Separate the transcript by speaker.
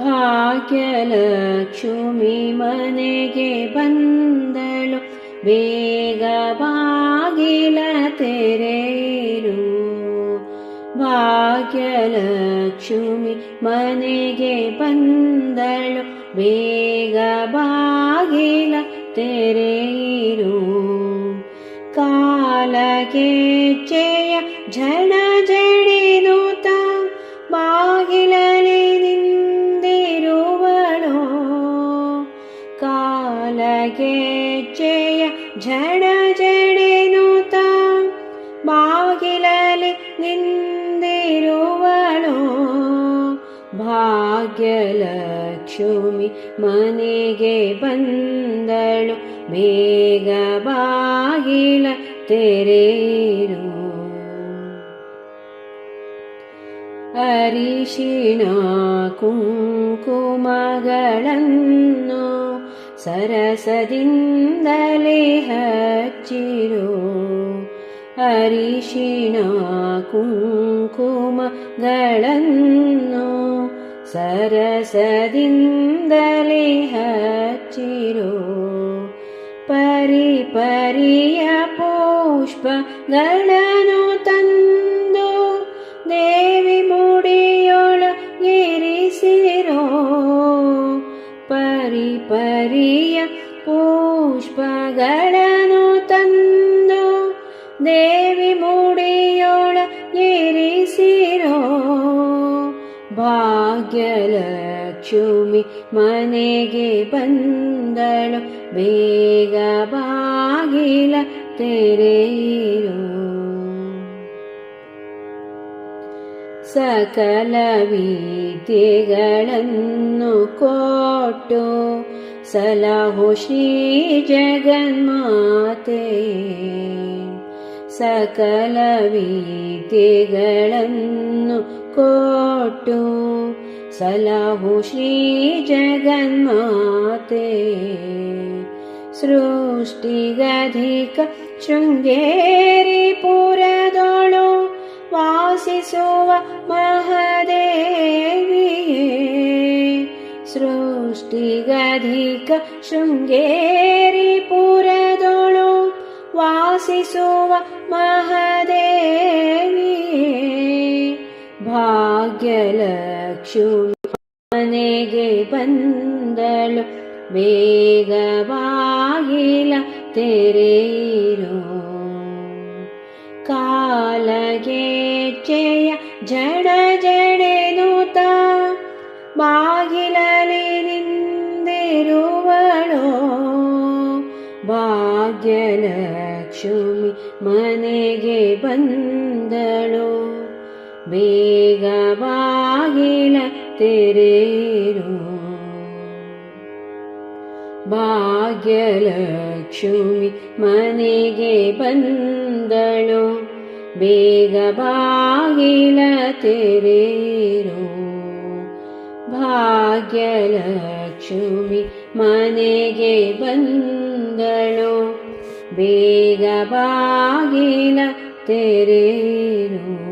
Speaker 1: ಭಾಗ್ಯಲಕ್ಷ್ಮಿ ಮನೆಗೆ ಬಂದಳು ಬೇಗ ಬಾಗಿಲ ತೆರೆಯಿರು ಭಾಗ್ಯಲಕ್ಷ್ಮಿ ಮನೆಗೆ ಬಂದಳು ಬೇಗ ಬಾಗಿಲ ತೆರೆಯಿರು ಕಾಲಗೆ ಚೆಯ ಕಾಲಗೆ ಚೆಯ ಝಣ ಜಡಿನುತ ಬಾಗಿಲಲಿ ನಿಂದಿರುವಳು ಭಾಗ್ಯಲಕ್ಷ್ಮಿ ಮನೆಗೆ ಬಂದಳು ಬೇಗ ಬಾಗಿಲ ತೆರೆಯಿರು ಅರಿಶಿಣ ಕುಂಕುಮಗಳನ್ನು ಸರಸದಿಂದಲೇ ಹಚ್ಚಿರು ಅರಿಶಿಣ ಕುಂಕುಮಗಳನ್ನು ಸರಸದಿಂದಲೇ ಹಚ್ಚಿರು ಪರಿ ಪರಿಯ ಪುಷ್ಪಗಳನ್ನು ತಂದು ದೇವಿ ಮುಡಿಯೊಳ ಇರಿಸಿರೋ ಪರಿ ಪರಿಯ ಪುಷ್ಪಗಳನ್ನು ತಂದು ದೇವಿ ಮುಡಿಯೊಳ ಇರಿಸಿರೋ ಭಾಗ್ಯಲಕ್ಷ್ಮಿ ಮನೆಗೆ ಬಂದಳು ಬೇಗ ಬಾಗಿಲ ತೆರೆಯಿರು सकलवि दिगणन् कोटो सलाहो श्री जगन्मात् सकलवि देगन् कोटो सलाहो श्री जगन्मा सृष्टिगधिक शृङ्गेरि पुरा ಶೃಂಗೇರಿ ಪುರದೊಳು ವಾಸಿಸುವ ಮಹದೇವಿಯೇ ಸೃಷ್ಟಿಗಧಿಕ ಶೃಂಗೇರಿ ಪುರದೊಳು ವಾಸಿಸುವ ಮಹದೇವಿಯೇ ಭಾಗ್ಯಲಕ್ಷ್ಮಿ ಮನೆಗೆ ಬಂದಳು ಬೇಗ ಬಾಗಿಲ ತೆರೆಯಿರು ಕಾಲಗೆ ಚೆಯ ಜಡ ಜಡೆನುತ ಬಾಗಿಲಲಿ ನಿಂದಿರುವಳು ಭಾಗ್ಯಲಕ್ಷ್ಮಿ ಮನೆಗೆ ಬಂದಳು ಬೇಗ ಬಾಗಿಲ ತೆರೆಯಿರು ಭಾಗ್ಯಲಕ್ಷ್ಮಿ ಮನೆಗೆ ಬಂದಳು ಬೇಗ ಬಾಗಿಲ ತೆರೆಯಿರು ಭಾಗ್ಯಲಕ್ಷ್ಮಿ ಮನೆಗೆ ಬಂದಳು ಬೇಗ ಬಾಗಿಲ ತೆರೆಯಿರು